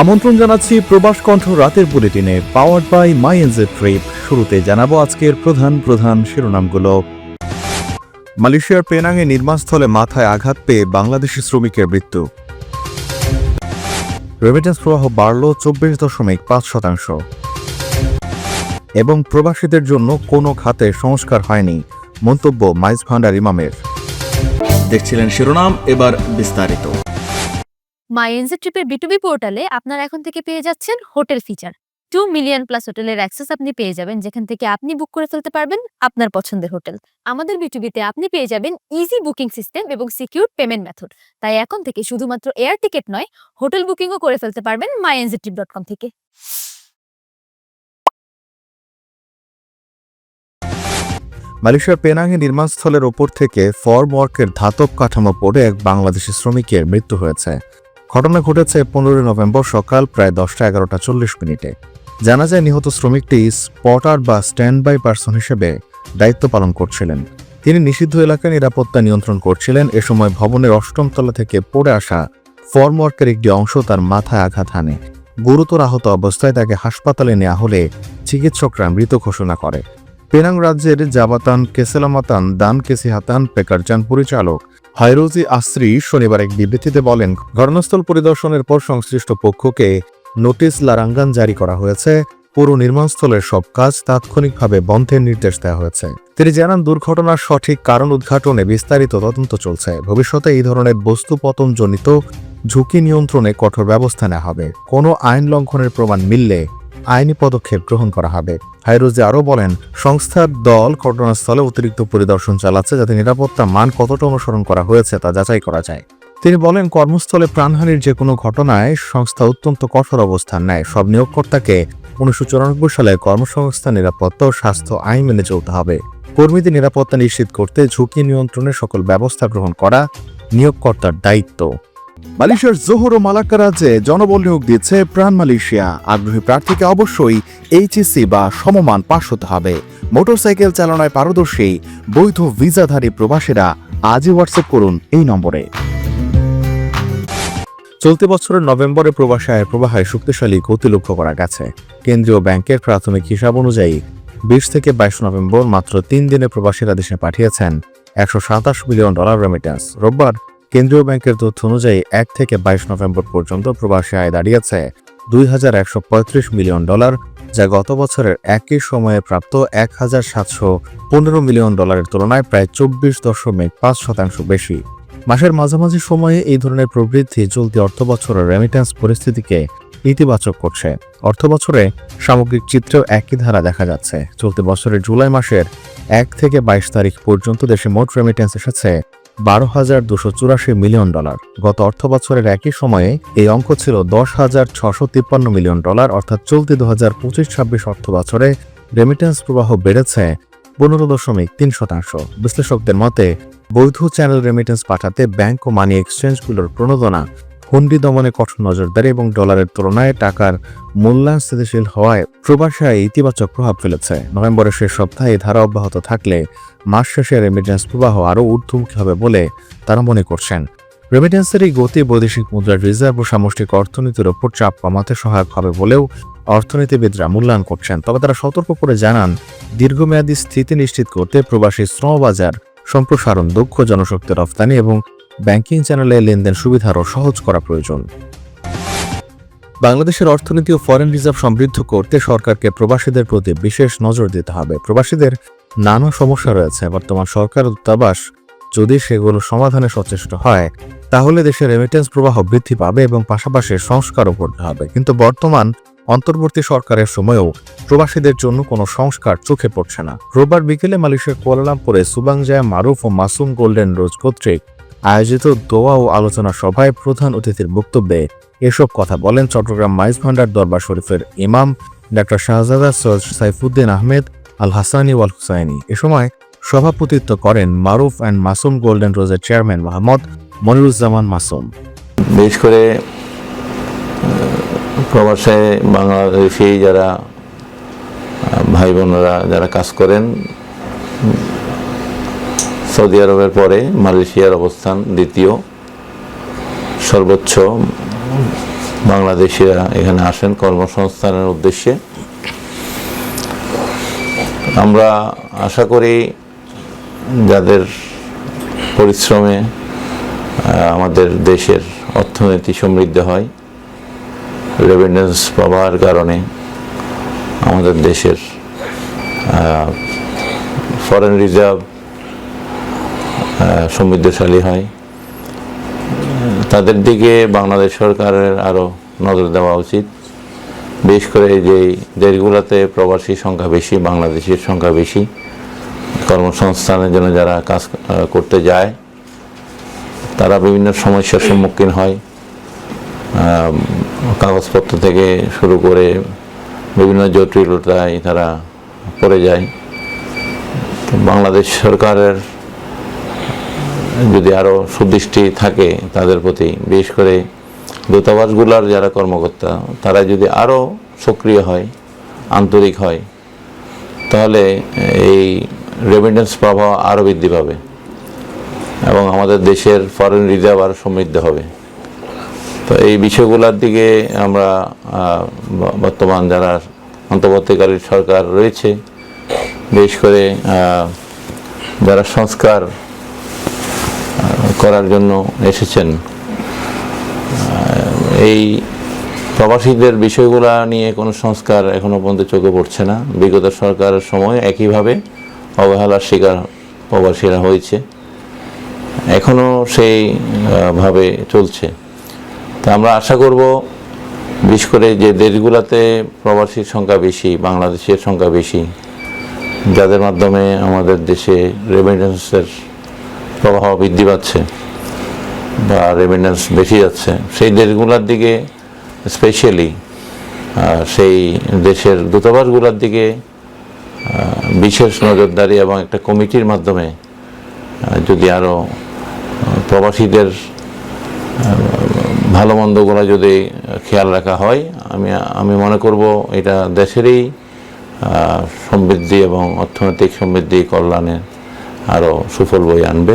আমন্ত্রণ জানাচ্ছি প্রবাস কণ্ঠ রাতের বুলেটিনে পাওয়ার্ড বাই মাই ট্রিপ শুরুতে জানাব আজকের প্রধান প্রধান শিরোনামগুলো। মালয়েশিয়ার পেনাংয়ে নির্মাণস্থলে মাথায় আঘাত পেয়ে বাংলাদেশি শ্রমিকের মৃত্যু। রেমিটেন্স প্রবাহ বাড়ল চব্বিশ দশমিক পাঁচ শতাংশ। এবং প্রবাসীদের জন্য কোনো খাতে সংস্কার হয়নি, মন্তব্য মাইজ ভান্ডার ইমামের। দেখছিলেন শিরোনাম, এবার বিস্তারিত। মাই এনজে ট্রিপের বিটুবি পোর্টালে আপনারা এখন থেকে পেয়ে যাচ্ছেন hotel feature. Two million plus হোটেলের অ্যাক্সেস আপনি পেয়ে যাবেন, যেখান থেকে আপনি বুক করে ফেলতে পারবেন আপনার পছন্দের হোটেল। আমাদের বিটুবিতে আপনি পেয়ে যাবেন ইজি বুকিং সিস্টেম এবং সিকিউর পেমেন্ট মেথড তাই এখন থেকে শুধুমাত্র এয়ার টিকিট নয়, হোটেল বুকিংও করে ফেলতে পারবেন my NJ trip dot com থেকে। মালয়েশিয়ার পেনাংয়ে নির্মাণস্থলের ওপর থেকে ফর্মওয়ার্কের ধাতব কাঠামো পড়ে এক বাংলাদেশি শ্রমিকের মৃত্যু হয়েছে। ঘটনা ঘটেছে পনেরোই নভেম্বর সকাল প্রায় দশটা এগারোটা চল্লিশ মিনিটে। জানা যায় নিহত শ্রমিকটি স্পটার বা স্ট্যান্ড বাই পার্সন হিসেবে দায়িত্ব পালন করছিলেন। তিনি নিষিদ্ধ এলাকায় নিরাপত্তা নিয়ন্ত্রণ করছিলেন। এ সময় ভবনের অষ্টম তলা থেকে পড়ে আসা ফর্মওয়ার্কের একটি অংশ তার মাথায় আঘাত হানে। গুরুতর আহত অবস্থায় তাকে হাসপাতালে নেওয়া হলে চিকিৎসকরা মৃত ঘোষণা করে। পেনাং রাজ্যের জাবাতান, কেসেলামাতান দান কেসিহাতান পেকারজান পরিচালক হাইরোজি আশ্রি শনিবার এক বিবৃতিতে বলেন, ঘটনাস্থল পরিদর্শনের পর সংশ্লিষ্ট পক্ষকে নোটিশ লারাঙ্গান জারি করা হয়েছে। পুরো নির্মাণস্থলের সব কাজ তাৎক্ষণিকভাবে বন্ধের নির্দেশ দেওয়া হয়েছে। তিনি জানান, দুর্ঘটনার সঠিক কারণ উদ্ঘাটনে বিস্তারিত তদন্ত চলছে। ভবিষ্যতে এই ধরনের বস্তু পতনজনিত ঝুঁকি নিয়ন্ত্রণে কঠোর ব্যবস্থা নেওয়া হবে। কোনো আইন লঙ্ঘনের প্রমাণ মিললে আইনি পদক্ষেপ গ্রহণ করা হবে। হাইরোজি আরও বলেন, সংস্থার দল ঘটনাস্থলে অতিরিক্ত পরিদর্শন চালাচ্ছে যাতে নিরাপত্তা মান কতটা অনুসরণ করা হয়েছে তা যাচাই করা যায়। তিনি বলেন, কর্মস্থলে প্রাণহানির যে কোনো ঘটনায় সংস্থা অত্যন্ত কঠোর অবস্থান নেয়। সব নিয়োগকর্তাকে উনিশশো চুরানব্বই সালে কর্মসংস্থান নিরাপত্তা ও স্বাস্থ্য আইন মেনে চলতে হবে। কর্মীদের নিরাপত্তা নিশ্চিত করতে ঝুঁকি নিয়ন্ত্রণের সকল ব্যবস্থা গ্রহণ করা নিয়োগকর্তার দায়িত্ব। মালয়েশিয়ার জোহর ও মালাক্কা রাজ্যে জনবল নিয়োগ দিচ্ছে প্রাণ মালয়েশিয়া। আগ্রহী প্রার্থীকে অবশ্যই এইচএসসি বা সমমান পাশ হতে হবে। মোটরসাইকেল চালনায় পারদর্শী, বৈধ ভিসাধারী প্রবাসীরা আজই হোয়াটসঅ্যাপ করুন এই নম্বরে। চলতি বছরের নভেম্বরে প্রবাসী আয়ের প্রবাহে শক্তিশালী গতি লক্ষ্য করা গেছে। কেন্দ্রীয় ব্যাংকের প্রাথমিক হিসাব অনুযায়ী বিশ থেকে বাইশ নভেম্বর মাত্র তিন দিনে প্রবাসীরা দেশে পাঠিয়েছেন একশো সাতাশ মিলিয়ন ডলার রেমিটেন্স রোববার কেন্দ্রীয় ব্যাংকের তথ্য অনুযায়ী এক থেকে বাইশ নভেম্বর পর্যন্ত প্রবাসী আয় দাঁড়িয়েছে দুই হাজার একশো পঁয়ত্রিশ মিলিয়ন ডলার, যা গত বছরের একই সময়ে প্রাপ্ত এক হাজার সাতশো পনেরো মিলিয়ন ডলারের তুলনায় প্রায় চব্বিশ দশমিক পাঁচ শতাংশ বেশি। মাসের মাঝামাঝি সময়ে এই ধরনের প্রবৃদ্ধি চলতি অর্থ বছরের রেমিটেন্স পরিস্থিতিকে ইতিবাচক করছে। অর্থ বছরে সামগ্রিক চিত্রেও একই ধারা দেখা যাচ্ছে। চলতি বছরের জুলাই মাসের এক থেকে বাইশ তারিখ পর্যন্ত দেশে মোট রেমিটেন্স এসেছে বারো হাজার দুশো চুরাশি মিলিয়ন ডলার। গত অর্থ বছরের একই সময়ে এই অঙ্ক ছিল দশ হাজার ছশো তিপ্পান্ন মিলিয়ন ডলার, অর্থাৎ চলতি দু হাজার পঁচিশ ছাব্বিশ অর্থ বছরে রেমিটেন্স প্রবাহ বেড়েছে পনেরো দশমিক তিন শতাংশ। বিশ্লেষকদের মতে, বৈধ চ্যানেল রেমিটেন্স পাঠাতে ব্যাংক ও মানি এক্সচেঞ্জগুলোর প্রণোদনা হুন্ডি দমনে কঠোর নজরদারি এবং ডলারের তুলনায় টাকার মূল্যায়ন স্থিতিশীল হওয়ায় প্রবাসী আয়ে ইতিবাচক প্রভাব ফেলেছে। নভেম্বরের শেষ সপ্তাহে ধারা অব্যাহত থাকলে মাস শেষে রেমিটেন্স প্রবাহ আরও ঊর্ধ্বমুখী হবে বলে তারা মনে করছেন। রেমিটেন্সের এই গতি বৈদেশিক মুদ্রার রিজার্ভ ও সামষ্টিক অর্থনীতির ওপর চাপ কমাতে সহায়ক হবে বলেও অর্থনীতিবিদরা মূল্যায়ন করছেন। তবে তারা সতর্ক করে জানান, দীর্ঘমেয়াদী স্থিতি নিশ্চিত করতে প্রবাসী শ্রমবাজার, সম্প্রসারণ দক্ষ জনশক্তি রফতানি এবং ব্যাংকিং চ্যানেলে লেনদেন সুবিধা আরও সহজ করা প্রয়োজন। বাংলাদেশের অর্থনীতি ও ফরেন রিজার্ভ সমৃদ্ধ করতে সরকারকে প্রবাসীদের প্রতি বিশেষ নজর দিতে হবে। প্রবাসীদের নানা সমস্যা রয়েছে। বর্তমান সরকার দূতাবাস যদি সেগুলো সমাধানে সচেষ্ট হয়, তাহলে দেশের রেমিটেন্স প্রবাহ বৃদ্ধি পাবে এবং পাশাপাশি সংস্কারও করতে হবে। কিন্তু বর্তমান অন্তর্বর্তী সরকারের সময়েও প্রবাসীদের জন্য কোনো সংস্কার চোখে পড়ছে না। রোববার বিকেলে মালয়েশিয়ার কুয়ালালামপুরে সুবাংজায়া মারুফ ও মাসুম গোল্ডেন রোজ কর্তৃক আয়োজিত দোয়া ও আলোচনা সভায় প্রধান অতিথির বক্তব্যে এসব কথা বলেন চট্টগ্রাম মাইজ ভান্ডার দরবার শরীফের ইমাম ডাক্তার শাহজাদা সৈয়দ সাইফুদ্দিন আহমেদ আল হাসানি ওয়াল হুসাইনি এ সময় সভাপতিত্ব করেন মারুফ অ্যান্ড মাসুম গোল্ডেন রোজের চেয়ারম্যান মোহাম্মদ মনিরুজ্জামান মাসুম। বিশেষ করে প্রবাসে বাংলাদেশি যারা ভাই বোনেরা যারা কাজ করেন সৌদি আরবের পরে মালয়েশিয়ার অবস্থান দ্বিতীয়। সর্বোচ্চ বাংলাদেশিরা এখানে আসেন কর্মসংস্থানের উদ্দেশ্যে। আমরা আশা করি যাদের পরিশ্রমে আমাদের দেশের অর্থনীতি সমৃদ্ধ হয় রেভিনিউস পাওয়ার কারণে আমাদের দেশের ফরেন রিজার্ভ সমৃদ্ধশালী হয়। তাদের দিকে বাংলাদেশ সরকারের আরও নজর দেওয়া উচিত। বিশেষ করে যে দেশগুলোতে প্রবাসী সংখ্যা বেশি, বাংলাদেশের সংখ্যা বেশি, কর্মসংস্থানের জন্য যারা কাজ করতে যায়, তারা বিভিন্ন সমস্যার সম্মুখীন হয়। কাগজপত্র থেকে শুরু করে বিভিন্ন জটিলতায় তারা পড়ে যায়। বাংলাদেশ সরকারের যদি আরও সুদৃষ্টি থাকে তাদের প্রতি, বিশেষ করে দূতাবাসগুলোর যারা কর্মকর্তা, তারা যদি আরও সক্রিয় হয়, আন্তরিক হয়, তাহলে এই রেমিটেন্স প্রবাহ আরও বৃদ্ধি পাবে এবং আমাদের দেশের ফরেন রিজার্ভ আরও সমৃদ্ধ হবে। তো এই বিষয়গুলোর দিকে আমরা বর্তমান যারা অন্তর্বর্তীকালীন সরকার রয়েছে, বিশেষ করে যারা সংস্কার করার জন্য এসেছেন। এই প্রবাসীদের বিষয়গুলা নিয়ে কোনো সংস্কার এখনও পর্যন্ত চোখে পড়ছে না। বিগত সরকারের সময় একইভাবে অবহেলার শিকার প্রবাসীরা হয়েছে। এখনও সেই ভাবে চলছে। তা আমরা আশা করব, বিশেষ করে যে দেশগুলোতে প্রবাসীর সংখ্যা বেশি, বাংলাদেশের সংখ্যা বেশি, যাদের মাধ্যমে আমাদের দেশে রেমিটেন্সের প্রবাহ বৃদ্ধি পাচ্ছে বা রেমিটেন্স বেশি যাচ্ছে, সেই দেশগুলোর দিকে স্পেশালি সেই দেশের দূতাবাসগুলোর দিকে বিশেষ নজরদারি এবং একটা কমিটির মাধ্যমে যদি আরও প্রবাসীদের ভালো মন্দগুলো যদি খেয়াল রাখা হয়, আমি আমি মনে করব এটা দেশেরই সমৃদ্ধি এবং অর্থনৈতিক সমৃদ্ধি কল্যাণে আরও সুফল বই আনবে।